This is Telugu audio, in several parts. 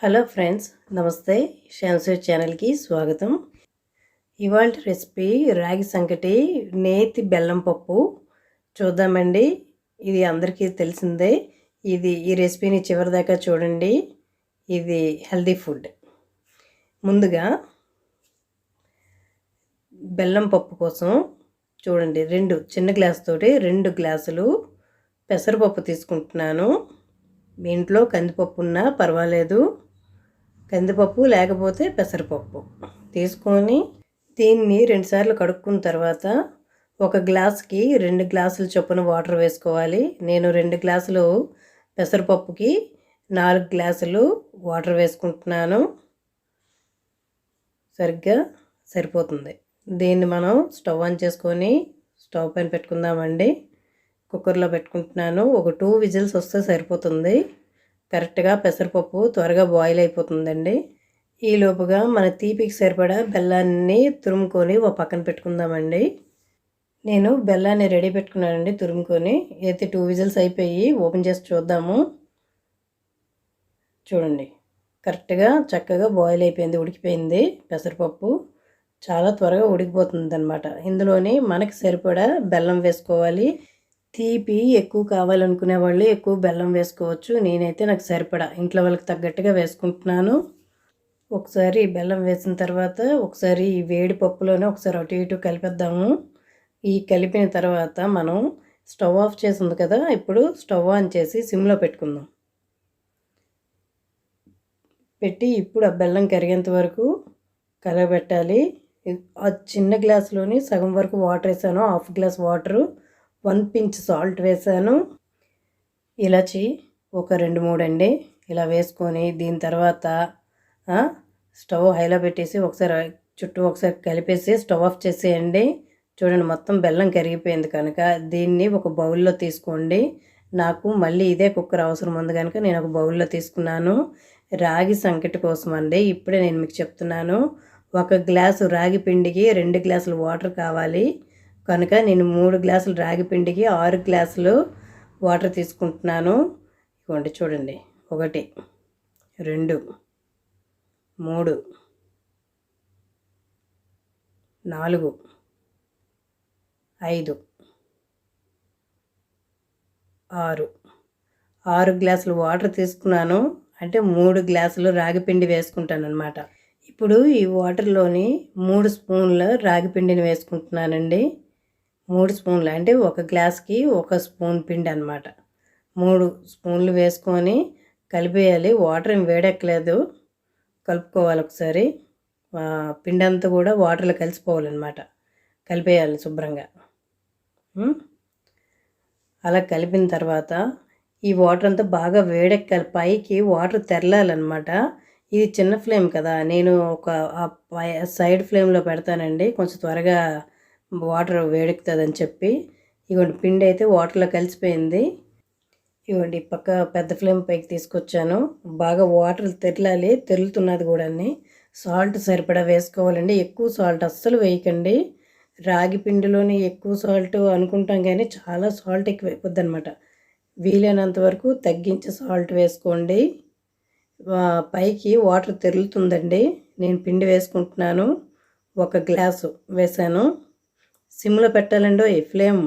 హలో ఫ్రెండ్స్ నమస్తే. షాన్సూ ఛానల్కి స్వాగతం. ఇవాళ రెసిపీ రాగి సంకటి నేతి బెల్లం పప్పు. చూద్దామండి. ఇది అందరికీ తెలిసిందే. ఇది ఈ రెసిపీని చివరిదాకా చూడండి. ఇది హెల్దీ ఫుడ్. ముందుగా బెల్లం పప్పు కోసం చూడండి రెండు చిన్న గ్లాస్ తోటి రెండు గ్లాసులు పెసరపప్పు తీసుకుంటున్నాను. మీ ఇంట్లో కందిపప్పు ఉన్నా పర్వాలేదు. కందిపప్పు లేకపోతే పెసరపప్పు. తీసుకొని దీన్ని రెండుసార్లు కడుక్కున్న తర్వాత ఒక గ్లాస్కి రెండు గ్లాసులు చొప్పున వాటర్ వేసుకోవాలి. నేను రెండు గ్లాసులు పెసరపప్పుకి నాలుగు గ్లాసులు వాటర్ వేసుకుంటున్నాను. సరిగ్గా సరిపోతుంది. దీన్ని మనం స్టవ్ ఆన్ చేసుకొని స్టవ్ పైన పెట్టుకుందామండి. కుక్కర్లో పెట్టుకుంటున్నాను. ఒక టూ విజిల్స్ వస్తే సరిపోతుంది. కరెక్ట్గా పెసరపప్పు త్వరగా బాయిల్ అయిపోతుందండి. ఈ లోపుగా మన తీపికి సరిపడా బెల్లాన్ని తురుముకొని ఒక పక్కన పెట్టుకుందామండి. నేను బెల్లాన్ని రెడీ పెట్టుకున్నానండి తురుముకొని. అయితే టూ విజిల్స్ అయిపోయి ఓపెన్ చేసి చూద్దాము. చూడండి కరెక్ట్గా చక్కగా బాయిల్ అయిపోయింది ఉడికిపోయింది పెసరపప్పు. చాలా త్వరగా ఉడికిపోతుంది అనమాట ఇందులోని మనకి సరిపడా బెల్లం వేసుకోవాలి. తీపి ఎక్కువ కావాలనుకునే వాళ్ళు ఎక్కువ బెల్లం వేసుకోవచ్చు. నేనైతే నాకు సరిపడా. ఇంట్లో వాళ్ళకి తగ్గట్టుగా వేసుకుంటున్నాను. ఒకసారి బెల్లం వేసిన తర్వాత ఒకసారి ఈ వేడి పప్పులోనే ఒకసారి అటు ఇటు కలిపేద్దాము. ఈ కలిపిన తర్వాత మనం స్టవ్ ఆఫ్ చేసింది కదా ఇప్పుడు స్టవ్ ఆన్ చేసి సిమ్లో పెట్టుకుందాం. పెట్టి ఇప్పుడు ఆ బెల్లం కరిగేంత వరకు కలగబెట్టాలి. ఆ చిన్న గ్లాస్లోని సగం వరకు వాటర్ వేసాను. Half glass water. One pinch salt వేసాను. ఇలాచి ఒక రెండు మూడు అండి. ఇలా వేసుకొని దీని తర్వాత స్టవ్ హైలో పెట్టేసి ఒకసారి చుట్టూ ఒకసారి కలిపేసి స్టవ్ ఆఫ్ చేసేయండి. చూడండి మొత్తం బెల్లం కరిగిపోయింది కనుక దీన్ని ఒక బౌల్లో తీసుకోండి. నాకు మళ్ళీ ఇదే కుక్కర్ అవసరం ఉంది కనుక నేను ఒక బౌల్లో తీసుకున్నాను. రాగి సంకటి కోసం అండి. ఇప్పుడే నేను మీకు చెప్తున్నాను. ఒక గ్లాసు రాగి పిండికి రెండు గ్లాసులు వాటర్ కావాలి. కనుక నేను మూడు గ్లాసులు రాగి పిండికి ఆరు గ్లాసులు వాటర్ తీసుకుంటున్నాను. ఇవ్వండి చూడండి. ఒకటి రెండు మూడు నాలుగు ఐదు ఆరు. ఆరు గ్లాసులు వాటర్ తీసుకున్నాను. అంటే మూడు గ్లాసులు రాగి పిండి వేసుకుంటాను అనమాట ఇప్పుడు ఈ వాటర్లోని మూడు స్పూన్ల రాగి పిండిని వేసుకుంటున్నానండి. మూడు స్పూన్లు అంటే ఒక గ్లాస్కి ఒక స్పూన్ పిండి అనమాట మూడు స్పూన్లు వేసుకొని కలిపేయాలి. వాటర్ ఏం వేడెక్కలేదు. కలుపుకోవాలి ఒకసారి. పిండి అంతా కూడా వాటర్లో కలిసిపోవాలన్నమాట. కలిపేయాలి శుభ్రంగా. అలా కలిపిన తర్వాత ఈ వాటర్ అంతా బాగా వేడెక్కాలి. పైకి వాటర్ తెరలాలన్నమాట. ఇది చిన్న ఫ్లేమ్ కదా. నేను ఒక సైడ్ ఫ్లేమ్లో పెడతానండి. కొంచెం త్వరగా వాటర్ వేడెక్కుతుందని చెప్పి ఇవ్వండి పిండి అయితే వాటర్లో కలిసిపోయింది. ఇవ్వండి పక్క పెద్ద ఫ్లేమ్ పైకి తీసుకొచ్చాను. బాగా వాటర్ తెరలాలి తెరులుతున్నది కూడా సాల్ట్ సరిపడా వేసుకోవాలండి. ఎక్కువ సాల్ట్ అస్సలు వేయకండి. రాగి పిండిలోని ఎక్కువ సాల్ట్ అనుకుంటాం కానీ చాలా సాల్ట్ ఎక్కువ అయిపోద్ది అనమాట వీలైనంత వరకు తగ్గించి సాల్ట్ వేసుకోండి. పైకి వాటర్ తెరులుతుందండి. నేను పిండి వేసుకుంటున్నాను. ఒక గ్లాసు వేసాను సిమ్లో పెట్టాలండో ఈ ఫ్లేమ్.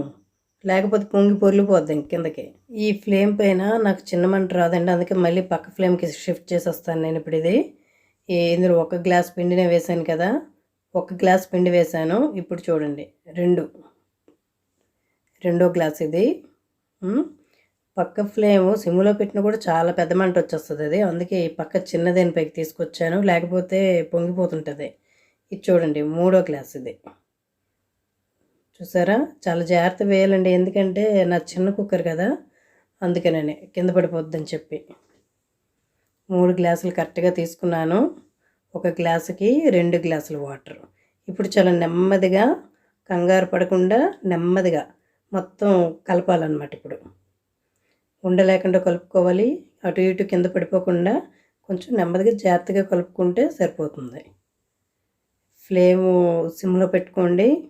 లేకపోతే పొంగి పొరిలిపోద్ది కిందకి. ఈ ఫ్లేమ్ పైన నాకు చిన్న మంట రాదండి. అందుకే మళ్ళీ పక్క ఫ్లేమ్కి షిఫ్ట్ చేసేస్తాను నేను ఇప్పుడు ఇది. ఇందులో ఒక గ్లాస్ పిండినే వేసాను కదా. ఒక గ్లాస్ పిండి వేసాను ఇప్పుడు చూడండి. రెండు. రెండో గ్లాస్ ఇది. పక్క ఫ్లేమ్ సిమ్లో పెట్టినా కూడా చాలా పెద్ద మంట వచ్చేస్తుంది అది. అందుకే ఈ పక్క చిన్నదేని పైకి తీసుకొచ్చాను. లేకపోతే పొంగిపోతుంటుంది. ఇది చూడండి. మూడో గ్లాస్ ఇది. చూసారా? చాలా జాగ్రత్త వేయాలండి. ఎందుకంటే నా చిన్న కుక్కర్ కదా. అందుకనే కింద పడిపోద్దని చెప్పి. మూడు గ్లాసులు కరెక్ట్గా తీసుకున్నాను. ఒక గ్లాసుకి రెండు గ్లాసులు వాటర్. ఇప్పుడు చాలా నెమ్మదిగా కంగారు పడకుండా నెమ్మదిగా మొత్తం కలపాలన్నమాట ఇప్పుడు. ఉండలేకుండా కలుపుకోవాలి. అటు ఇటు కింద పడిపోకుండా కొంచెం నెమ్మదిగా జాగ్రత్తగా కలుపుకుంటే సరిపోతుంది. ఫ్లేము సిమ్లో పెట్టుకోండి.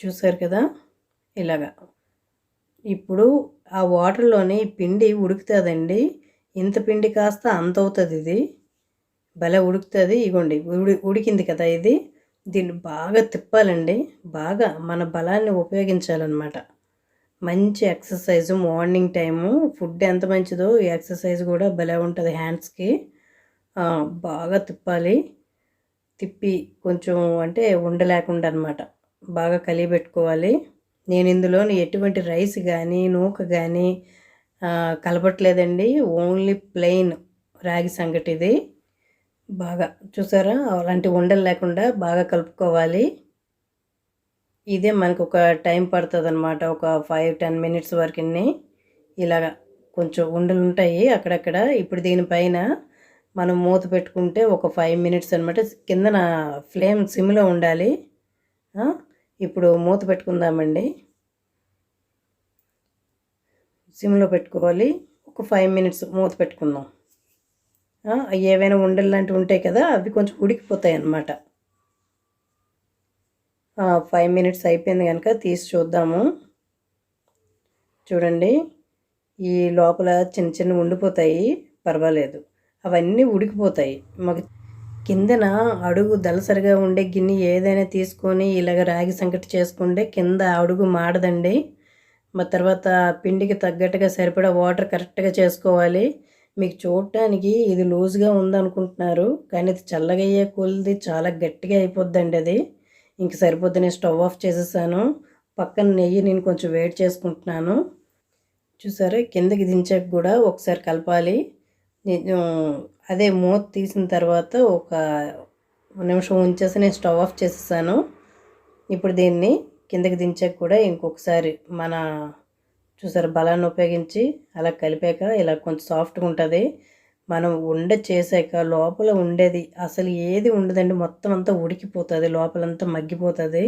చూసారు కదా? ఇలాగా. ఇప్పుడు ఆ వాటర్లోని పిండి ఉడుకుతుందండి. ఇంత పిండి కాస్త అంత అవుతుంది ఇది. భలే ఉడుకుతుంది. ఇగోండి ఉడి ఉడికింది కదా ఇది. దీన్ని బాగా తిప్పాలండి. బాగా మన బలాన్ని ఉపయోగించాలన్నమాట. మంచి ఎక్సర్సైజు మార్నింగ్ టైము. ఫుడ్ ఎంత మంచిదో ఈ ఎక్సర్సైజ్ కూడా భలే ఉంటుంది హ్యాండ్స్కి. బాగా తిప్పాలి. తిప్పి కొంచెం అంటే ఉండలేకుండా అనమాట బాగా కలియబెట్టుకోవాలి. నేను ఇందులో ఎటువంటి రైస్ కానీ నూక కానీ కలపట్లేదండి. ఓన్లీ ప్లెయిన్ రాగి సంగటి ఇది. బాగా చూసారా? అలాంటి ఉండలు లేకుండా బాగా కలుపుకోవాలి. ఇదే మనకు ఒక టైం పడుతుంది అనమాట ఒక ఫైవ్ టెన్ మినిట్స్ వరకు ఇలాగ కొంచెం ఉండలు ఉంటాయి అక్కడక్కడ. ఇప్పుడు దీనిపైన మనం మూత పెట్టుకుంటే ఒక ఫైవ్ మినిట్స్ అనమాట కిందన ఫ్లేమ్ సిమ్లో ఉండాలి. ఇప్పుడు మూత పెట్టుకుందామండి. సిమ్లో పెట్టుకోవాలి. ఒక ఫైవ్ మినిట్స్ మూత పెట్టుకుందాం. ఏవైనా ఉండలు లాంటివి ఉంటాయి కదా అవి కొంచెం ఉడికిపోతాయి అన్నమాట ఫైవ్ మినిట్స్ అయిపోయింది కనుక తీసి చూద్దాము. చూడండి ఈ లోపల చిన్న చిన్న ఉండిపోతాయి. పర్వాలేదు. అవన్నీ ఉడికిపోతాయి. మాకు కిందన అడుగు దలసరిగా ఉండే గిన్నె ఏదైనా తీసుకొని ఇలాగ రాగి సంకటి చేసుకుంటే కింద అడుగు మాడదండి. మా తర్వాత పిండికి తగ్గట్టుగా సరిపడా వాటర్ కరెక్ట్గా చేసుకోవాలి. మీకు చూడటానికి ఇది లూజ్గా ఉందనుకుంటున్నారు కానీ ఇది చల్లగా అయ్యే కొలిది చాలా గట్టిగా అయిపోద్దండి అది. ఇంక సరిపోద్ది నేను స్టవ్ ఆఫ్ చేసేసాను. పక్కన నెయ్యి నేను కొంచెం వేడి చేసుకుంటున్నాను. చూసారా? కిందకి దించాక కూడా ఒకసారి కలపాలి. నేను అదే మూత తీసిన తర్వాత ఒక నిమిషం ఉంచేసి నేను స్టవ్ ఆఫ్ చేసేసాను. ఇప్పుడు దీన్ని కిందకి దించాక కూడా ఇంకొకసారి మన చూసారు బలాన్ని ఉపయోగించి అలా కలిపాక ఇలా కొంచెం సాఫ్ట్గా ఉంటుంది. మనం ఉండ చేసాక లోపల ఉండేది అసలు ఏది ఉండదండి. మొత్తం అంతా ఉడికిపోతుంది లోపలంతా మగ్గిపోతుంది.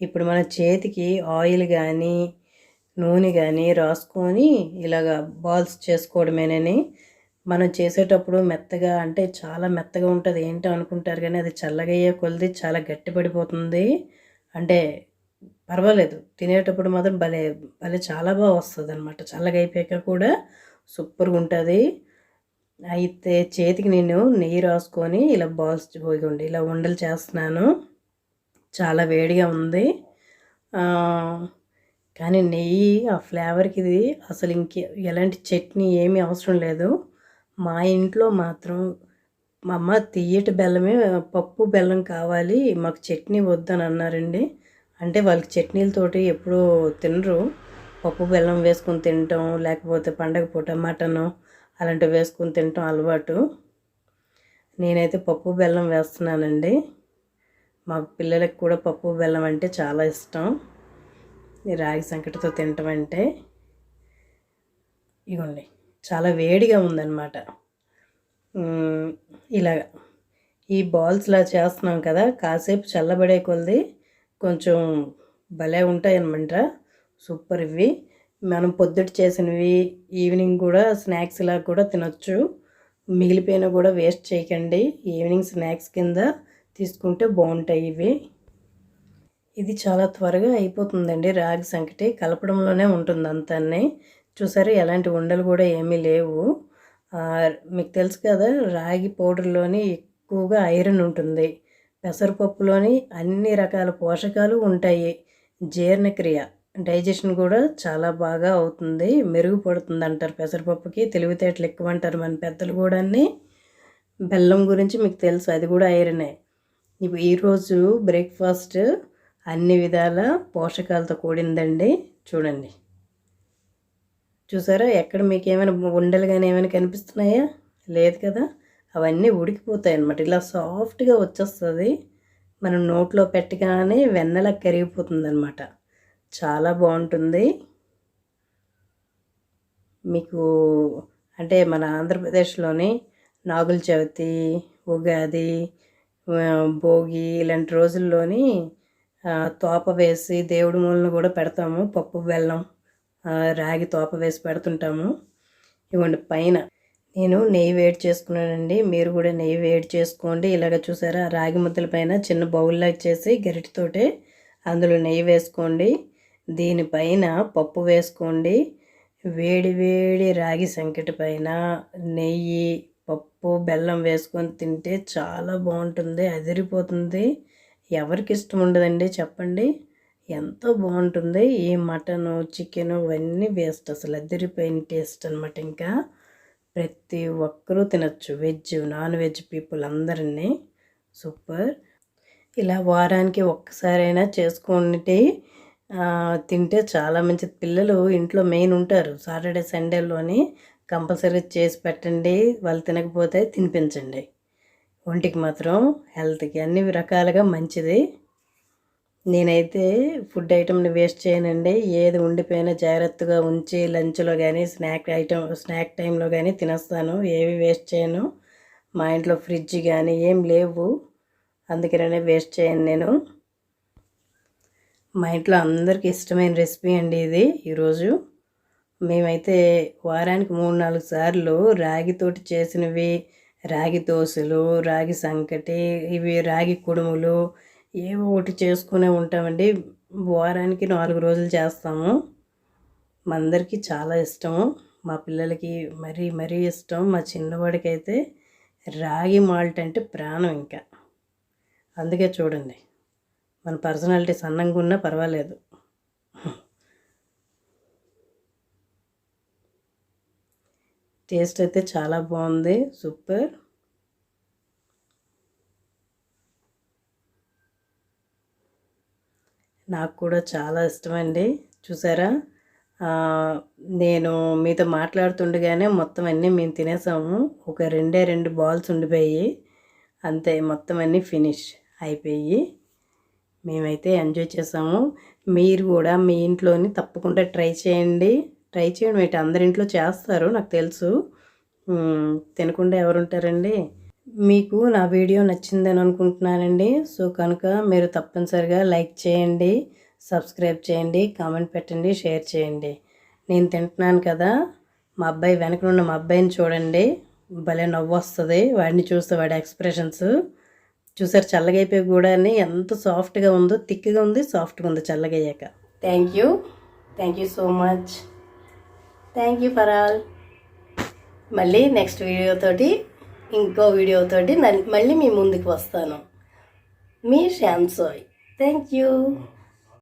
ఇప్పుడు మన చేతికి ఆయిల్ కానీ నూనె కానీ రాసుకొని ఇలాగ బాల్స్ చేసుకోవడమేనని మనం చేసేటప్పుడు మెత్తగా అంటే చాలా మెత్తగా ఉంటుంది. ఏంటో అనుకుంటారు కానీ అది చల్లగయ్యే కొలిది చాలా గట్టిపడిపోతుంది. అంటే పర్వాలేదు. తినేటప్పుడు మాత్రం భలే భలే చాలా బాగా వస్తుంది అనమాట చల్లగా అయిపోయాక కూడా సూపర్గా ఉంటుంది అయితే చేతికి నేను నెయ్యి రాసుకొని ఇలా బాల్స్ పోయికోండి ఇలా ఉండలు చేస్తున్నాను. చాలా వేడిగా ఉంది. కానీ నెయ్యి ఆ ఫ్లేవర్కి ఇది అసలు ఇంక ఎలాంటి చట్నీ ఏమీ అవసరం లేదు. మా ఇంట్లో మాత్రం మా అమ్మ తీయటి బెల్లమే పప్పు బెల్లం కావాలి మాకు చట్నీ వద్దని అన్నారండి. అంటే వాళ్ళకి చట్నీలతోటి ఎప్పుడూ తినరు. పప్పు బెల్లం వేసుకొని తినటం లేకపోతే పండగ పూట మటను అలాంటివి వేసుకొని తినటం అలవాటు. నేనైతే పప్పు బెల్లం వేస్తున్నానండి. మా పిల్లలకు కూడా పప్పు బెల్లం అంటే చాలా ఇష్టం. రాగి సంకటితో తినటం అంటే ఇగోండి. చాలా వేడిగా ఉందన్నమాట. ఇలాగ. ఈ బాల్స్లా చేస్తున్నాం కదా కాసేపు చల్లబడే కొలది కొంచెం భలే ఉంటాయన్నమాట. సూపర్ ఇవి మనం పొద్దుట చేసినవి ఈవినింగ్ కూడా స్నాక్స్ ఇలా కూడా తినొచ్చు. మిగిలిపోయిన కూడా వేస్ట్ చేయకండి. ఈవినింగ్ స్నాక్స్ కింద తీసుకుంటే బాగుంటాయి ఇవి. ఇది చాలా త్వరగా అయిపోతుందండి రాగి సంకటి. కలపడంలోనే ఉంటుంది అంతాన్ని చూసారు ఎలాంటి ఉండలు కూడా ఏమీ లేవు. మీకు తెలుసు కదా రాగి పౌడర్లోని ఎక్కువగా ఐరన్ ఉంటుంది. పెసరపప్పులోని అన్ని రకాల పోషకాలు ఉంటాయి. జీర్ణక్రియ డైజెషన్ కూడా చాలా బాగా అవుతుంది. మెరుగుపడుతుంది అంటారు పెసరపప్పుకి. తెలివితేటలు ఎక్కువ అంటారు మన పెద్దలు కూడా బెల్లం గురించి మీకు తెలుసు అది కూడా ఐరనే. ఇప్పుడు ఈరోజు బ్రేక్ఫాస్ట్ అన్ని విధాల పోషకాలతో కూడిందండి. చూడండి. చూసారా? ఎక్కడ మీకు ఏమైనా ఉండలు కానీ ఏమైనా కనిపిస్తున్నాయా? లేదు కదా? అవన్నీ ఉడికిపోతాయి అన్నమాట ఇలా సాఫ్ట్గా వచ్చేస్తుంది. మనం నోట్లో పెట్టగానే వెన్నెల కరిగిపోతుంది అనమాట చాలా బాగుంటుంది. మీకు అంటే మన ఆంధ్రప్రదేశ్లోని నాగుల చవితి ఉగాది భోగి ఇలాంటి రోజుల్లోని తోప వేసి దేవుడి మూలను కూడా పెడతాము. పప్పు బెల్లం రాగి తోప వేసి పెడుతుంటాము. ఇవ్వండి పైన. నేను నెయ్యి వేడి చేసుకున్నానండి. మీరు కూడా నెయ్యి వేడి చేసుకోండి. ఇలాగ చూసారా? రాగి ముద్దల పైన చిన్న బౌల్లా చేసి గరిటితోటే అందులో నెయ్యి వేసుకోండి. దీనిపైన పప్పు వేసుకోండి. వేడి వేడి రాగి సంకటి పైన నెయ్యి పప్పు బెల్లం వేసుకొని తింటే చాలా బాగుంటుంది అదిరిపోతుంది. ఎవరికి ఇష్టం ఉండదండి? చెప్పండి. ఎంతో బాగుంటుంది. ఈ మటను చికెను ఇవన్నీ వేస్ట్. అసలు అదిరిపోయిన టేస్ట్ అనమాట ఇంకా. ప్రతి ఒక్కరూ తినచ్చు. వెజ్ నాన్ వెజ్ పీపుల్ అందరినీ. సూపర్. ఇలా వారానికి ఒక్కసారైనా చేసుకుంటే తింటే చాలా మంచిది. పిల్లలు ఇంట్లో మెయిన్ ఉంటారు. సాటర్డే సండేలోని కంపల్సరీ చేసి పెట్టండి. వాళ్ళు తినకపోతే తినిపించండి. ఒంటికి మాత్రం హెల్త్కి అన్ని రకాలుగా మంచిది. నేనైతే ఫుడ్ ఐటెంని వేస్ట్ చేయనండి. ఏది ఉండిపోయినా జాగ్రత్తగా ఉంచి లంచ్లో కానీ స్నాక్ ఐటమ్ స్నాక్ టైంలో కానీ తినేస్తాను. ఏవి వేస్ట్ చేయను. మా ఇంట్లో ఫ్రిడ్జ్ కానీ ఏం లేవు. అందుకనే వేస్ట్ చేయను నేను. మా ఇంట్లో అందరికీ ఇష్టమైన రెసిపీ అండి ఇది ఈరోజు. మేమైతే వారానికి మూడు నాలుగు సార్లు రాగితోటి చేసినవి రాగి దోశలు రాగి సంకటి ఇవి రాగి కుడుములు ఏవో ఒకటి చేసుకునే ఉంటామండి. వారానికి నాలుగు రోజులు చేస్తాము. మా అందరికీ చాలా ఇష్టము. మా పిల్లలకి మరీ మరీ ఇష్టం. మా చిన్నవాడికి అయితే రాగి మాల్ట్ అంటే ప్రాణం ఇంకా. అందుకే చూడండి. మన పర్సనాలిటీ సన్నంగా ఉన్నా పర్వాలేదు. టేస్ట్ అయితే చాలా బాగుంది. సూపర్. నాకు కూడా చాలా ఇష్టమండి. చూసారా? నేను మీతో మాట్లాడుతుండగానే మొత్తం అన్నీ మేము తినేసాము. ఒక రెండే రెండు బాల్స్ ఉండిపోయి అంతే మొత్తం అన్నీ ఫినిష్ అయిపోయి మేమైతే ఎంజాయ్ చేసాము. మీరు కూడా మీ ఇంట్లోని తప్పకుండా ట్రై చేయండి. ట్రై చేయడం. ఏంటి అందరి ఇంట్లో చేస్తారు నాకు తెలుసు. తినకుండా ఎవరుంటారండి? మీకు నా వీడియో నచ్చిందని అనుకుంటున్నానండి. సో కనుక మీరు తప్పనిసరిగా లైక్ చేయండి సబ్స్క్రైబ్ చేయండి కామెంట్ పెట్టండి షేర్ చేయండి. నేను తింటున్నాను కదా. మా అబ్బాయి వెనకనున్న మా అబ్బాయిని చూడండి. భలే నవ్వు వస్తుంది వాడిని చూస్తే వాడి ఎక్స్ప్రెషన్స్. చూసారు చల్లగైపోయి కూడా ఎంత సాఫ్ట్గా ఉందో థిక్గా ఉంది సాఫ్ట్గా ఉంది చల్లగయ్యాక. Thank you thank you so much thank you for all మళ్ళీ నెక్స్ట్ వీడియోతోటి ఇంకో వీడియోతోటి మళ్ళీ మీ ముందుకు వస్తాను. మీ శ్యామ్ సోయ్. Thank you